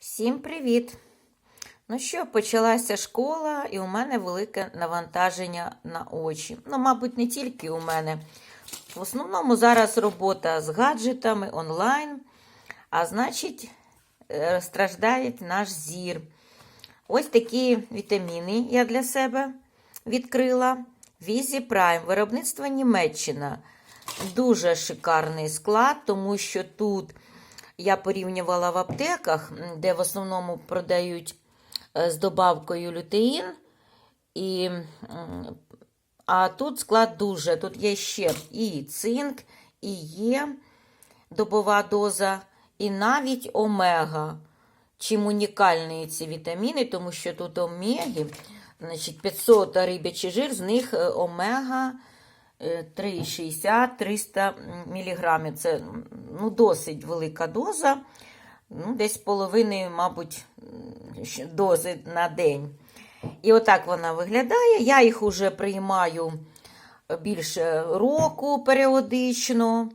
Всім привіт! Ну що, почалася школа, і у мене велике навантаження на очі. Ну, мабуть, не тільки у мене. В основному зараз робота з гаджетами онлайн, а значить, е, страждає наш зір. Ось такі вітаміни я для себе відкрила. Візі Прайм, виробництво Німеччина. Дуже шикарний склад, тому що тут я порівнювала в аптеках, де в основному продають е, з добавкою лютеїн. І, а тут склад дуже. Тут є ще і цинк, і є добова доза, і навіть омега. Чим унікальні ці вітаміни, тому що тут омеги, значить 500 рибячий жир, з них е, омега 3,60-300 мг. Це ну, досить велика доза, ну, десь половини, мабуть, дози на день. І отак вона виглядає. Я їх уже приймаю більше року періодично.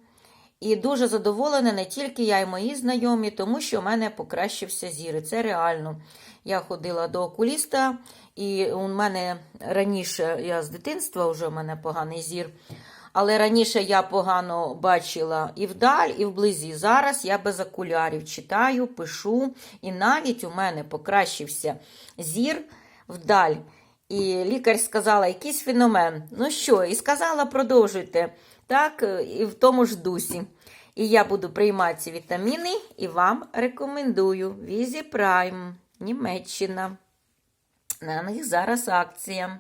І дуже задоволена не тільки я і мої знайомі, тому що в мене покращився зір. Це реально. Я ходила до окуліста, і у мене раніше, я з дитинства вже у мене поганий зір. Але раніше я погано бачила і вдаль, і вблизі. Зараз я без окулярів читаю, пишу, і навіть у мене покращився зір вдаль. І лікар сказала, якийсь феномен. Ну що, і сказала, продовжуйте. Так, і в тому ж дусі. І я буду приймати вітаміни і вам рекомендую. Візі Прайм, Німеччина. На них зараз акція.